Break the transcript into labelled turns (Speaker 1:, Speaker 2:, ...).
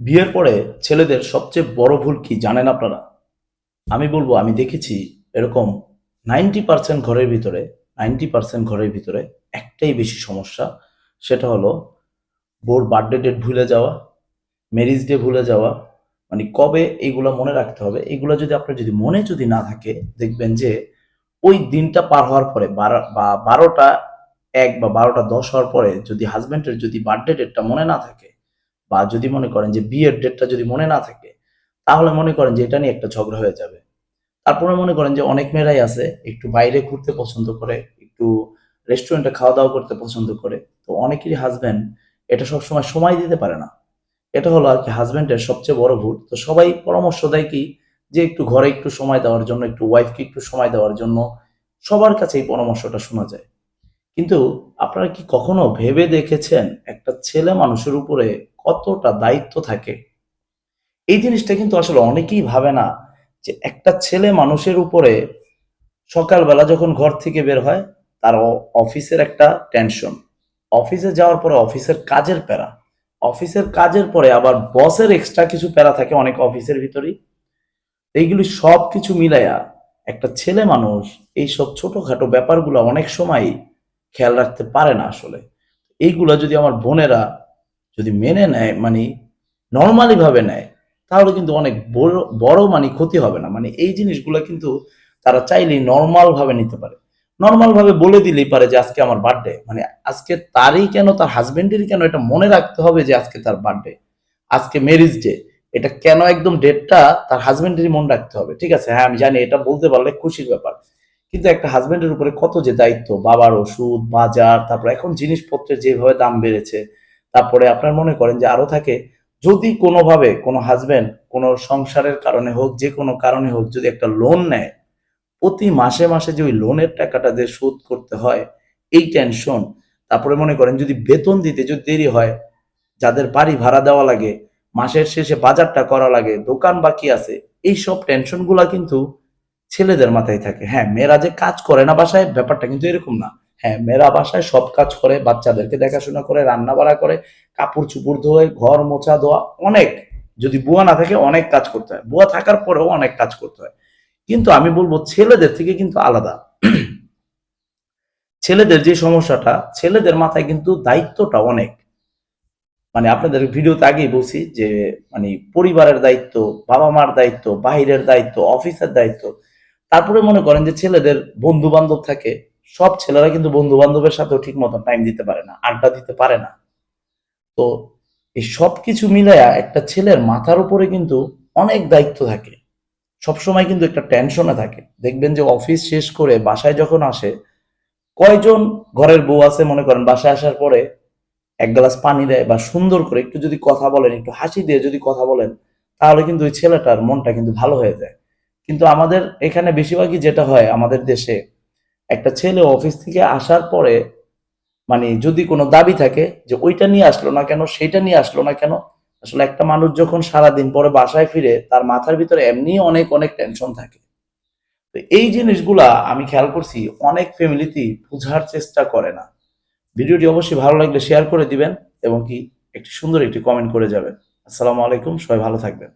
Speaker 1: বিয়ের পরে ছেলেদের সবচেয়ে বড় ভুল কি জানেন আপনারা? আমি বলব, আমি দেখেছি এরকম নাইনটি পার্সেন্ট ঘরের ভিতরে, নাইনটি পার্সেন্ট ঘরের ভিতরে একটাই বেশি সমস্যা, সেটা হলো বোর বার্থডে ডেট ভুলে যাওয়া ম্যারিজ ডে ভুলে যাওয়া। মানে কবে এইগুলো মনে রাখতে হবে? এইগুলো যদি আপনার যদি মনে যদি না থাকে, দেখবেন যে ওই দিনটা পার হওয়ার পরে বা বারোটা এক বা বারোটা দশ হওয়ার পরে যদি হাজব্যান্ডের যদি বার্থডে ডেটটা মনে না থাকে বা যদি মনে করেন যে বিয়ের ডেটটা যদি মনে না থাকে, তাহলে মনে করেন যে এটা নিয়ে একটা ঝগড়া হয়ে যাবে। তারপরে মনে করেন যে অনেক মেয়েরাই আছে, একটু বাইরে ঘুরতে পছন্দ করে, একটু রেস্টুরেন্টে খাওয়া দাওয়া করতে পছন্দ করে, তো অনেকেরই হাজব্যান্ড এটা সবসময় সময় দিতে পারে না। এটা হলো আর কি হাজব্যান্ডের সবচেয়ে বড় ভুল। তো সবাই পরামর্শ দেয় কি যে একটু ঘরে একটু সময় দেওয়ার জন্য, একটু ওয়াইফকে একটু সময় দেওয়ার জন্য সবার কাছে এই পরামর্শটা শোনা যায়। কিন্তু আপনারা কি কখনো ভেবে দেখেছেন একটা ছেলে মানুষের উপরে কতটা দায়িত্ব থাকে। এই জিনিসটা কিন্তু আসলে অনেকেই ভাবে না যে একটা ছেলে মানুষের উপরে সকালবেলা যখন ঘর থেকে বের হয়, তার অফিসের একটা টেনশন। অফিসে যাওয়ার পরে অফিসের কাজের প্যারা। অফিসের কাজের পরে আবার বসের এক্সট্রা কিছু প্যারা থাকে অনেক অফিসের ভিতরেই। এইগুলি সব কিছু মিলাইয়া একটা ছেলে মানুষ এইসব ছোটখাটো ব্যাপারগুলো অনেক সময় খেয়াল রাখতে পারে না আসলে। এইগুলো যদি আমার বোনেরা যদি মেনে নেয় মানে নর্মালি ভাবে নেয়, তাহলে কিন্তু অনেক বড় বড় মানে ক্ষতি হবে না। মানে এই জিনিসগুলো কিন্তু তারা চাইলেই নর্মাল ভাবে নিতে পারে। নর্মাল ভাবে বলে দিলেই পারে যে, আজকে আমার বার্থডে মানে আজকে তারই কেন, তার হাজবেন্ডেরই কেন এটা মনে রাখতে হবে যে, আজকে তার বার্থডে আজকে ম্যারিজ ডে এটা কেন একদম ডেটটা তার হাজবেন্ডেরই মনে রাখতে হবে? ঠিক আছে হ্যাঁ আমি জানি এটা বলতে পারলে খুশির ব্যাপার। কিন্তু একটা হাজবেন্ডের উপরে কত যে দায়িত্ব, বাবার ওষুধ, বাজার, তারপর এখন জিনিসপত্রের যেভাবে দাম বেড়েছে তারপরে আপনার মনে করেন যে আরও থাকে, যদি কোনোভাবে কোনো হাজবেন্ড কোনো সংসারের কারণে হোক, যে কোনো কারণে হোক, যদি একটা লোন নেয়, প্রতি মাসে মাসে যে ওই লোনের টাকাটা যে শোধ করতে হয়, এই টেনশন তারপরে মনে করেন যদি বেতন দিতে যদি দেরি হয়, যাদের বাড়ি ভাড়া দেওয়া লাগে, মাসের শেষে বাজারটা করা লাগে, দোকান বাকি আছে, এই সব টেনশনগুলা কিন্তু ছেলেদের মাথায় থাকে। হ্যাঁ মেয়েরা যে কাজ করে না বাসায়, ব্যাপারটা কিন্তু এরকম না। হ্যাঁ মেয়েরা বাসায় সব কাজ করে, বাচ্চাদেরকে দেখাশোনা করে রান্না বাড়া করে কাপড় চুপড় ধোয়, ঘর মোছা ধোয়া, অনেক। যদি বুয়া না থাকে, অনেক কাজ করতে হয়। বুয়া থাকার পরেও অনেক কাজ করতে হয়। কিন্তু আমি বলব, ছেলেদের থেকে কিন্তু আলাদা। ছেলেদের যে সমস্যাটা, ছেলেদের মাথায় কিন্তু দায়িত্বটা অনেক। মানে আপনাদের ভিডিওতে আগেই বলছি যে মানে পরিবারের দায়িত্ব বাবা মার দায়িত্ব বাহিরের দায়িত্ব, অফিসের দায়িত্ব। তারপরে মনে করেন যে, ছেলেদের বন্ধু বান্ধব থাকে সব ছেলেরা কিন্তু বন্ধু বান্ধবের সাথেও ঠিক মতো টাইম দিতে পারে না, আড্ডা দিতে পারে না। তো এই সব কিছু মিলায়া একটা ছেলের মাথার উপরে কিন্তু অনেক দায়িত্ব থাকে। সবসময় কিন্তু একটা টেনশনে থাকে। দেখবেন যে অফিস শেষ করে বাসায় যখন আসে, কয়জন ঘরের বউ আছে মনে করেন, বাসায় আসার পরে এক গ্লাস পানি দেয় বা সুন্দর করে একটু যদি কথা বলেন, একটু হাসি দিয়ে যদি কথা বলেন, তাহলে কিন্তু ওই ছেলেটার মনটা কিন্তু ভালো হয়ে যায়। কিন্তু আমাদের এখানে বেশিরভাগই যেটা হয় আমাদের দেশে একটা ছেলে অফিস থেকে আসার পরে মানে যদি কোনো দাবি থাকে যে ওইটা নিয়ে আসলো না কেন, সেটা নিয়ে আসলো না কেন, আসলে একটা মানুষ যখন সারাদিন পরে বাসায় ফিরে, তার মাথার ভিতরে এমনি অনেক অনেক টেনশন থাকে। তো এই জিনিসগুলা আমি খেয়াল করছি, অনেক ফ্যামিলিতেই বোঝার চেষ্টা করে না। ভিডিওটি অবশ্যই ভালো লাগলে শেয়ার করে দিবেন এবং কি একটি সুন্দর একটি কমেন্ট করে যাবেন। আসসালামু আলাইকুম, সবাই ভালো থাকবেন।